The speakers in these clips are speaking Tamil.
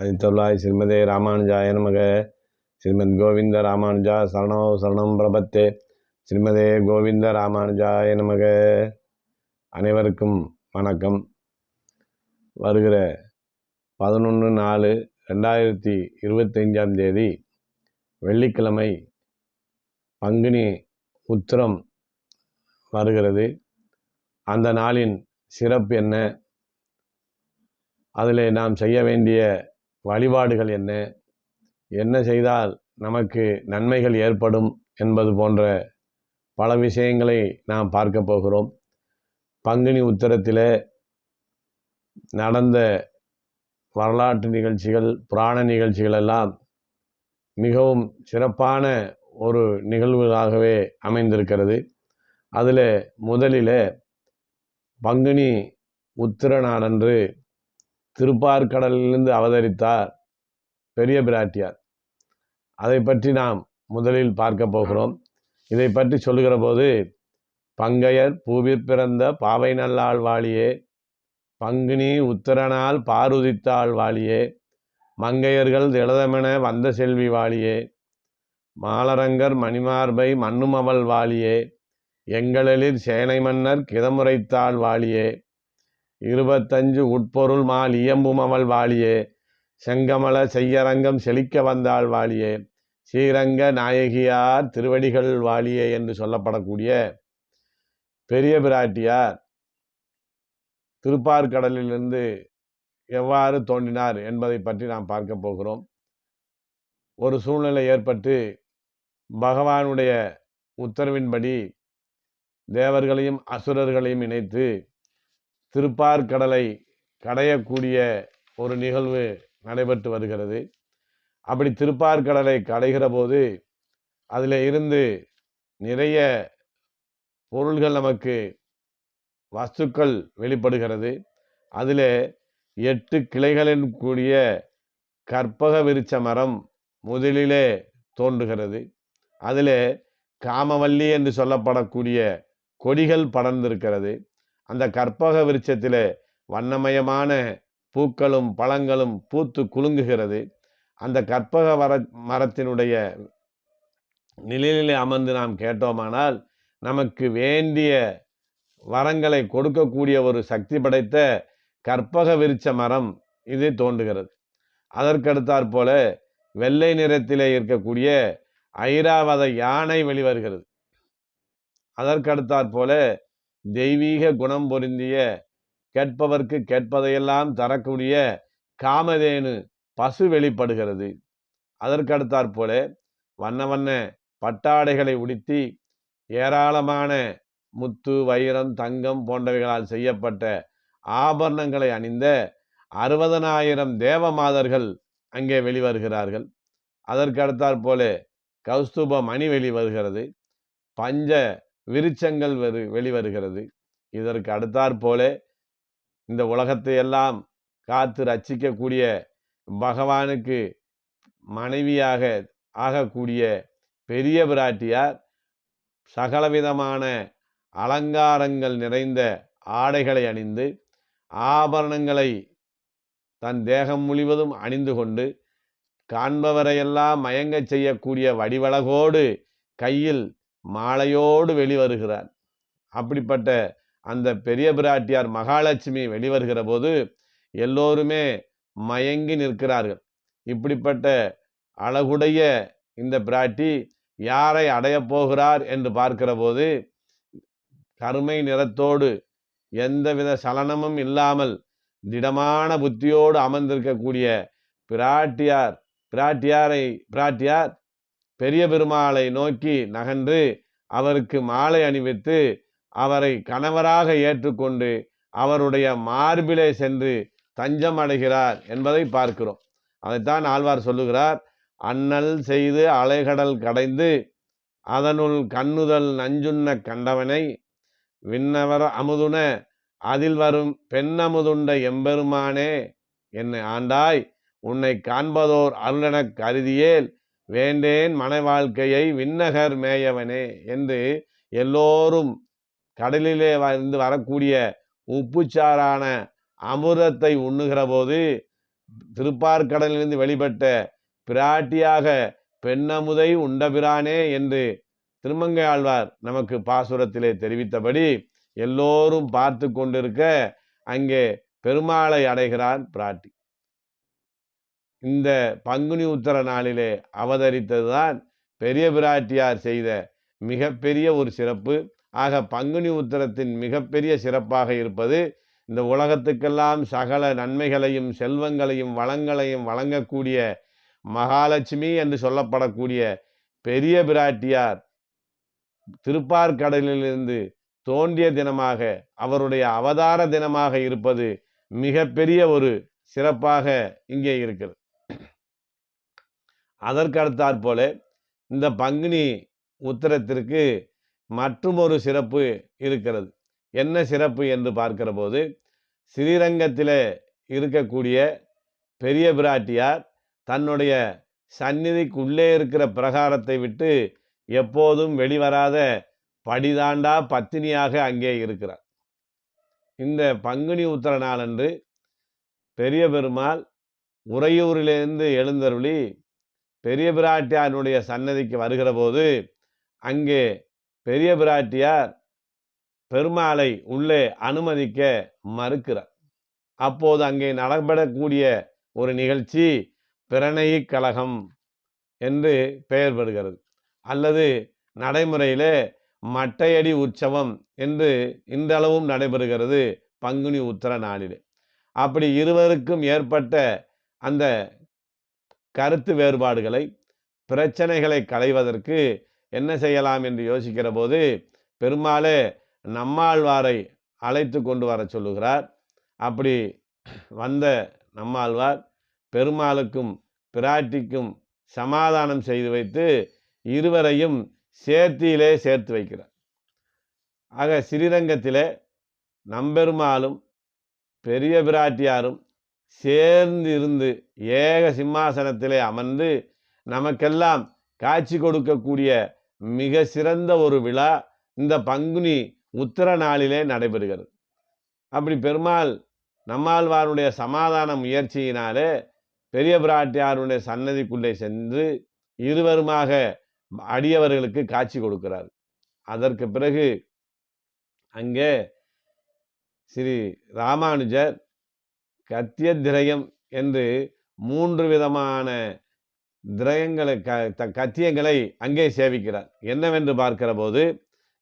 அதித்தொள்ளாய் ஸ்ரீமதே ராமானுஜாய நமக. ஸ்ரீமத் கோவிந்த ராமானுஜா சரணோ சரணம் பிரபத்தே. ஸ்ரீமதே கோவிந்த ராமானுஜாய நமக. அனைவருக்கும் வணக்கம். வருகிற பதினொன்று நாலு ரெண்டாயிரத்தி இருபத்தஞ்சாம் தேதி வெள்ளிக்கிழமை பங்குனி உத்திரம் வருகிறது. அந்த நாளின் சிறப்பு என்ன? அதில் நாம் செய்ய வேண்டிய வழிபாடுகள் என்ன? என்ன செய்தால் நமக்கு நன்மைகள் ஏற்படும் என்பது போன்ற பல விஷயங்களை நாம் பார்க்க போகிறோம். பங்குனி உத்தரத்தில் நடந்த வரலாற்று நிகழ்ச்சிகள் புராண நிகழ்ச்சிகள் எல்லாம் மிகவும் சிறப்பான ஒரு நிகழ்வுகளாகவே அமைந்திருக்கிறது. அதில் முதலில் பங்குனி உத்திர நாடன்று திருப்பார்கடலிலிருந்து அவதரித்தார் பெரிய பிராட்டியார். அதை பற்றி நாம் முதலில் பார்க்க போகிறோம். இதை பற்றி சொல்லுகிற போது பங்கையர் பூவிற் பிறந்த பாவை நல்லாள் வாழியே பங்குனி உத்தரனால் பாருதித்தாள் வாழியே மங்கையர்கள் திளதமென வந்த செல்வி வாழியே மாலரங்கர் மணிமார்பை மண்ணுமவள் வாழியே எங்களெளிர் சேனை மன்னர் கிதமுறைத்தாள் வாழியே இருபத்தஞ்சு உட்பொருள் மால் இயம்பும் அவள் வாழியே செங்கமல செய்யரங்கம் செழிக்க வந்தாள் வாழியே ஸ்ரீரங்க நாயகியார் திருவடிகள் வாழியே என்று சொல்லப்படக்கூடிய பெரிய பிராட்டியார் திருப்பார்கடலிலிருந்து எவ்வாறு தோன்றினார் என்பதை பற்றி நாம் பார்க்க போகிறோம். ஒரு சூழ்நிலை ஏற்பட்டு பகவானுடைய உத்தரவின்படி தேவர்களையும் அசுரர்களையும் இணைத்து திருப்பார்கடலை கடையக்கூடிய ஒரு நிகழ்வு நடைபெற்று வருகிறது. அப்படி திருப்பார்கடலை கடைகிற போது அதில் இருந்து நிறைய பொருள்கள் நமக்கு வஸ்துக்கள் வெளிப்படுகிறது. அதில் எட்டு கிளைகளின் கூடிய கற்பக விருச்ச மரம் முதலிலே தோன்றுகிறது. அதில் காமவல்லி என்று சொல்லப்படக்கூடிய கொடிகள் படர்ந்திருக்கிறது. அந்த கற்பக விருட்சத்தில் வண்ணமயமான பூக்களும் பழங்களும் பூத்து குலுங்குகிறது. அந்த கற்பக வர மரத்தினுடைய நிலையிலே அமர்ந்து நாம் கேட்டோமானால் நமக்கு வேண்டிய வரங்களை கொடுக்கக்கூடிய ஒரு சக்தி படைத்த கற்பக விருட்ச மரம் இது தோன்றுகிறது. அதற்கடுத்தாற் போல வெள்ளை நிறத்திலே இருக்கக்கூடிய ஐராவத யானை வெளிவருகிறது. அதற்கடுத்தாற் போல தெய்வீக குணம் பொருந்திய கேட்பவர்க்கு கேட்பதையெல்லாம் தரக்கூடிய காமதேனு பசு வெளிப்படுகிறது. அதற்கடுத்தாற் போல வண்ண வண்ண பட்டாடைகளை உடுத்தி ஏராளமான முத்து வைரம் தங்கம் போன்றவைகளால் செய்யப்பட்ட ஆபரணங்களை அணிந்த அறுபதனாயிரம் தேவமாதர்கள் அங்கே வெளிவருகிறார்கள். அதற்கடுத்தாற் போல கௌஸ்துப மணி வெளிவருகிறது. பஞ்ச விருச்சங்கள் வரு வெளிவருகிறது. இதற்கு அடுத்தாற் போல இந்த உலகத்தை எல்லாம் காத்து ரட்சிக்கக்கூடிய பகவானுக்கு மனைவியாக ஆகக்கூடிய பெரிய பிராட்டியார் சகலவிதமான அலங்காரங்கள் நிறைந்த ஆடைகளை அணிந்து ஆபரணங்களை தன் தேகம் முழுவதும் அணிந்து கொண்டு காண்பவரையெல்லாம் மயங்கச் செய்யக்கூடிய வடிவழகோடு கையில் மாலையோடு வெளிவருகிறார். அப்படிப்பட்ட அந்த பெரிய பிராட்டியார் மகாலட்சுமி வெளிவருகிற போது எல்லோருமே மயங்கி நிற்கிறார்கள். இப்படிப்பட்ட அழகுடைய இந்த பிராட்டி யாரை அடையப் போகிறார் என்று பார்க்கிற போது கருமை நிறத்தோடு எந்தவித சலனமும் இல்லாமல் திடமான புத்தியோடு அமர்ந்திருக்கக்கூடிய பிராட்டியார் பிராட்டியாரை பிராட்டியார் பெரிய பெருமாளை நோக்கி நகன்று அவருக்கு மாலை அணிவித்து அவரை கணவராக ஏற்றுக்கொண்டு அவருடைய மார்பிலே சென்று தஞ்சம் அடைகிறார் என்பதை பார்க்கிறோம். அதைத்தான் ஆழ்வார் சொல்லுகிறார் அண்ணல் செய்து அலைகடல் கடைந்து அதனுள் கண்ணுதல் நஞ்சுண்ண கண்டவனை விண்ணவர் அமுதுன அதில் வரும் பெண்ணமுதுண்ட எம்பெருமானே என்னை ஆண்டாய் உன்னை காண்பதோர் அருளெனக் கருதியேல் வேண்டேன் மன வாழ்க்கையை விண்ணகர் மேயவனே என்று எல்லோரும் கடலிலே இருந்து வரக்கூடிய உப்புச்சாரான அமிர்தத்தை உண்ணுகிற போது திருப்பார்கடலிலிருந்து வெளிப்பட்ட பிராட்டியாக பெண்ணமுதை உண்டபிரானே என்று திருமங்கை ஆழ்வார் நமக்கு பாசுரத்திலே தெரிவித்தபடி எல்லோரும் பார்த்து கொண்டிருக்க அங்கே பெருமாளை அடைகிறார் பிராட்டி. இந்த பங்குனி உத்தர நாளிலே அவதரித்ததுதான் பெரிய பிராட்டியார் செய்த மிகப்பெரிய ஒரு சிறப்பு. ஆக பங்குனி உத்தரத்தின் மிகப்பெரிய சிறப்பாக இருப்பது இந்த உலகத்துக்கெல்லாம் சகல நன்மைகளையும் செல்வங்களையும் வளங்களையும் வழங்கக்கூடிய மகாலட்சுமி என்று சொல்லப்படக்கூடிய பெரிய பிராட்டியார் திருப்பார்கடலிலிருந்து தோன்றிய தினமாக அவருடைய அவதார தினமாக இருப்பது மிகப்பெரிய ஒரு சிறப்பாக இங்கே இருக்கிறது. அதற்கடுத்தாற் போல இந்த பங்குனி உத்தரத்திற்கு மற்றுமொரு சிறப்பு இருக்கிறது. என்ன சிறப்பு என்று பார்க்கிற போது ஸ்ரீரங்கத்தில் இருக்கக்கூடிய பெரிய பிராட்டியார் தன்னுடைய சந்நிதிக்கு உள்ளே இருக்கிற பிரகாரத்தை விட்டு எப்போதும் வெளிவராத படிதாண்டா பத்தினியாக அங்கே இருக்கிறார். இந்த பங்குனி உத்தர நாளன்று பெரிய பெருமாள் உறையூரிலிருந்து எழுந்தருளி பெரிய பிராட்டியாருடைய சன்னதிக்கு வருகிற போது அங்கே பெரிய பிராட்டியார் பெருமாளை உள்ளே அனுமதிக்க மறுக்கிறார். அப்போது அங்கே நடைபெறக்கூடிய ஒரு நிகழ்ச்சி பிரணயி கழகம் என்று பெயர் பெறுகிறது. அல்லது நடைமுறையிலே மட்டையடி உற்சவம் என்று இன்றளவும் நடைபெறுகிறது பங்குனி உத்தர நாளிலே. அப்படி இருவருக்கும் ஏற்பட்ட அந்த கருத்து வேறுபாடுகளை பிரச்சனைகளை களைவதற்கு என்ன செய்யலாம் என்று யோசிக்கிற போது பெருமாளே நம்மாழ்வாரை அழைத்து கொண்டு வர சொல்லுகிறார். அப்படி வந்த நம்மாழ்வார் பெருமாளுக்கும் பிராட்டிக்கும் சமாதானம் செய்து வைத்து இருவரையும் சேர்த்தியிலே சேர்த்து வைக்கிறார். ஆக ஸ்ரீரங்கத்திலே நம்பெருமாளும் பெரிய பிராட்டியாரும் சேர்ந்து இருந்து ஏக சிம்மாசனத்திலே அமர்ந்து நமக்கெல்லாம் காட்சி கொடுக்கக்கூடிய மிக சிறந்த ஒரு விழா இந்த பங்குனி உத்தர நாளிலே நடைபெறுகிறது. அப்படி பெருமாள் நம்மாழ்வாருடைய சமாதான முயற்சியினாலே பெரிய பிராட்டியாருடைய சன்னதிக்குள்ளே சென்று இருவருமாக அடியவர்களுக்கு காட்சி கொடுக்கிறார். அதற்கு பிறகு அங்கே ஸ்ரீ ராமானுஜர் கத்திய திரயம் என்று மூன்று விதமான திரயங்களை க கத்தியங்களை அங்கே சேவிக்கிறார். என்னவென்று பார்க்கிற போது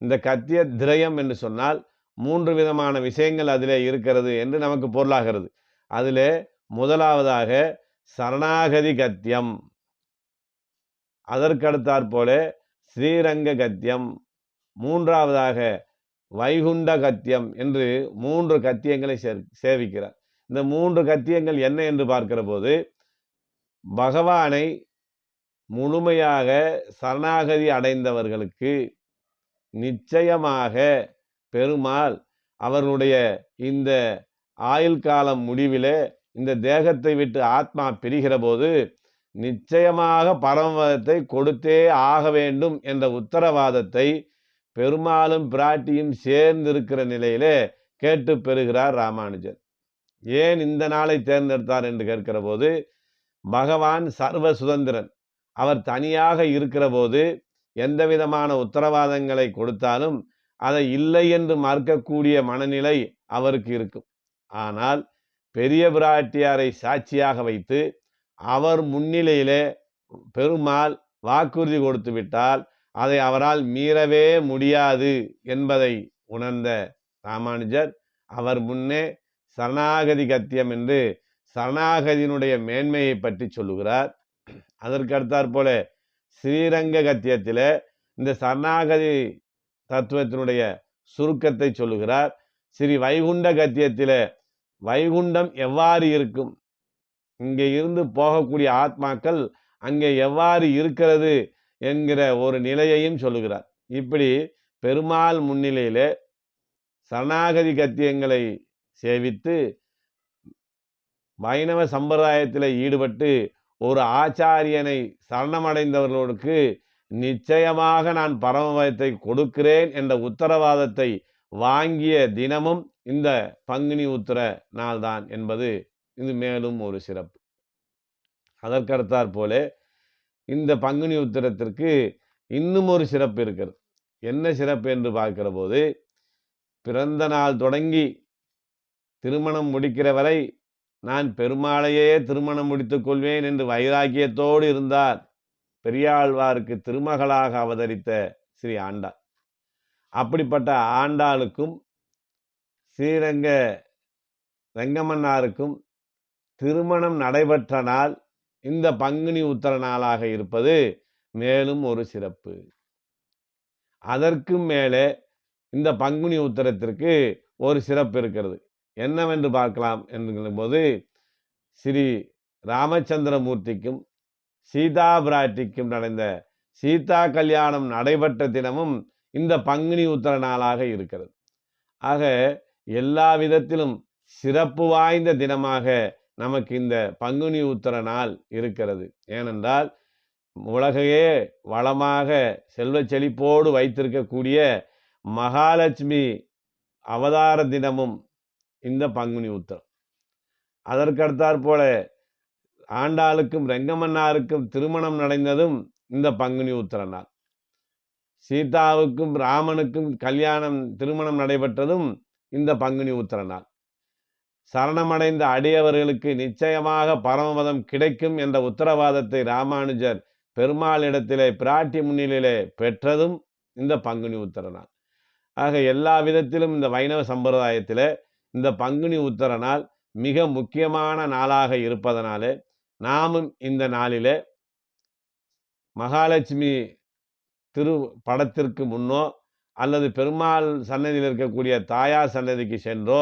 இந்த கத்திய திரயம் என்று சொன்னால் மூன்று விதமான விஷயங்கள் அதிலே இருக்கிறது என்று நமக்கு பொருளாகிறது. அதிலே முதலாவதாக சரணாகதி கத்தியம் அதற்கடுத்தாற் போல ஸ்ரீரங்க கத்தியம் மூன்றாவதாக வைகுண்ட கத்தியம் என்று மூன்று கத்தியங்களை சேர் சேவிக்கிறார். இந்த மூன்று கத்தியங்கள் என்ன என்று பார்க்கிற போது பகவானை முழுமையாக சரணாகதி அடைந்தவர்களுக்கு நிச்சயமாக பெருமாள் அவர்களுடைய இந்த ஆயுள் காலம் முடிவில் இந்த தேகத்தை விட்டு ஆத்மா பிரிகிற போது நிச்சயமாக பரமதத்தை கொடுத்தே ஆக வேண்டும் என்ற உத்தரவாதத்தை பெருமாளும் பிராட்டியும் சேர்ந்திருக்கிற நிலையிலே கேட்டு பெறுகிறார் ராமானுஜர். ஏன் இந்த நாளை தேர்ந்தெடுத்தார் என்று கேட்கிற போது பகவான் சர்வ சுதந்திரன் அவர் தனியாக இருக்கிற போது எந்த விதமான உத்தரவாதங்களை கொடுத்தாலும் அதை இல்லை என்று மறுக்கக்கூடிய மனநிலை அவருக்கு இருக்கும். ஆனால் பெரிய பிராட்டியாரை சாட்சியாக வைத்து அவர் முன்னிலையிலே பெருமாள் வாக்குறுதி கொடுத்து விட்டால் அதை அவரால் மீறவே முடியாது என்பதை உணர்ந்த ராமானுஜர் அவர் முன்னே சரணாகதி கத்தியம் என்று சரணாகதியினுடைய மேன்மையை பற்றி சொல்லுகிறார். அதற்கு அடுத்தாற் போல ஸ்ரீரங்க கத்தியத்தில் இந்த சரணாகதி தத்துவத்தினுடைய சுருக்கத்தை சொல்லுகிறார். ஸ்ரீ வைகுண்ட கத்தியத்தில் வைகுண்டம் எவ்வாறு இருக்கும்? இங்கே இருந்து போகக்கூடிய ஆத்மாக்கள் அங்கே எவ்வாறு இருக்கிறது என்கிற ஒரு நிலையையும் சொல்லுகிறார். இப்படி பெருமாள் முன்னிலையிலே சரணாகதி கத்தியங்களை சேவித்து வைணவ சம்பிரதாயத்தில் ஈடுபட்டு ஒரு ஆச்சாரியனை சரணமடைந்தவர்களுக்கு நிச்சயமாக நான் பரமபயத்தை கொடுக்கிறேன் என்ற உத்தரவாதத்தை வாங்கிய தினமும் இந்த பங்குனி உத்தர நாள்தான் என்பது இது மேலும் ஒரு சிறப்பு. அதற்கடுத்தாற் போல இந்த பங்குனி உத்திரத்திற்கு இன்னும் ஒரு சிறப்பு இருக்கிறது. என்ன சிறப்பு என்று பார்க்கிற போது பிறந்த நாள் தொடங்கி திருமணம் முடிக்கிற வரை நான் பெருமாளையே திருமணம் முடித்துக் கொள்வேன் என்று வைராக்கியத்தோடு இருந்தார். பெரியாழ்வாருக்கு திருமகளாக அவதரித்த ஸ்ரீ ஆண்டாள். அப்படிப்பட்ட ஆண்டாளுக்கும் ஸ்ரீரங்க ரெங்கமன்னாருக்கும் திருமணம் நடைபெற்ற நாள் இந்த பங்குனி உத்தர நாளாக இருப்பது மேலும் ஒரு சிறப்பு. அதற்கும் மேலே இந்த பங்குனி உத்தரத்திற்கு ஒரு சிறப்பு இருக்கிறது. என்னவென்று பார்க்கலாம் போது ஸ்ரீ ராமச்சந்திரமூர்த்திக்கும் சீதா பிராட்டிக்கும் நடந்த சீதா கல்யாணம் நடைபெற்ற தினமும் இந்த பங்குனி உத்தர நாளாக இருக்கிறது. ஆக எல்லா விதத்திலும் சிறப்பு வாய்ந்த தினமாக நமக்கு இந்த பங்குனி உத்தர நாள் இருக்கிறது. ஏனென்றால் உலகையே வளமாக செல்வ செழிப்போடு வைத்திருக்கக்கூடிய மகாலட்சுமி அவதார தினமும் இந்த பங்குனி உத்தரம். அதற்கடுத்தாற் போல ஆண்டாளுக்கும் ரெங்கமன்னாருக்கும் திருமணம் நடந்ததும் இந்த பங்குனி உத்தர நாள் சீதாவுக்கும் ராமனுக்கும் கல்யாணம் திருமணம் நடைபெற்றதும் இந்த பங்குனி உத்தர நாள் சரணமடைந்த அடியவர்களுக்கு நிச்சயமாக பரமபதம் கிடைக்கும் என்ற உத்தரவாதத்தை ராமானுஜர் பெருமாளிடத்திலே பிராட்டி முன்னிலையிலே பெற்றதும் இந்த பங்குனி உத்தர நாள் ஆக எல்லா விதத்திலும் இந்த வைணவ சம்பிரதாயத்தில் இந்த பங்குனி உத்தர நாள் மிக முக்கியமான நாளாக இருப்பதனாலே நாமும் இந்த நாளிலே மகாலட்சுமி திரு படத்திற்கு முன்னோ அல்லது பெருமாள் சன்னதியில் இருக்கக்கூடிய தாயார் சன்னதிக்கு சென்றோ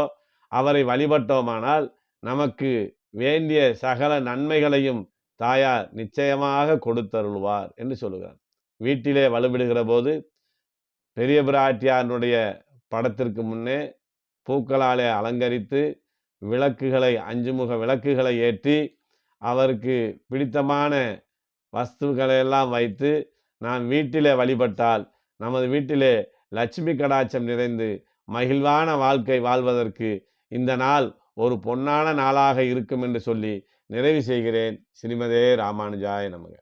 அவரை வழிபட்டோமானால் நமக்கு வேண்டிய சகல நன்மைகளையும் தாயார் நிச்சயமாக கொடுத்தருள்வார் என்று சொல்லுகிறார். வீட்டிலே வலுவிடுகிற போது பெரிய பிராட்டியாருடைய படத்திற்கு முன்னே பூக்களாலே அலங்கரித்து விளக்குகளை அஞ்சு முக விளக்குகளை ஏற்றி அவருக்கு பிடித்தமான வஸ்துகளையெல்லாம் வைத்து நாம் வீட்டிலே வழிபட்டால் நமது வீட்டிலே லட்சுமி கடாட்சம் நிறைந்து மகிழ்வான வாழ்க்கை வாழ்வதற்கு இந்த நாள் ஒரு பொன்னான நாளாக இருக்கும் என்று சொல்லி நிறைவு செய்கிறேன். ஸ்ரீமதே ராமானுஜாய நமக.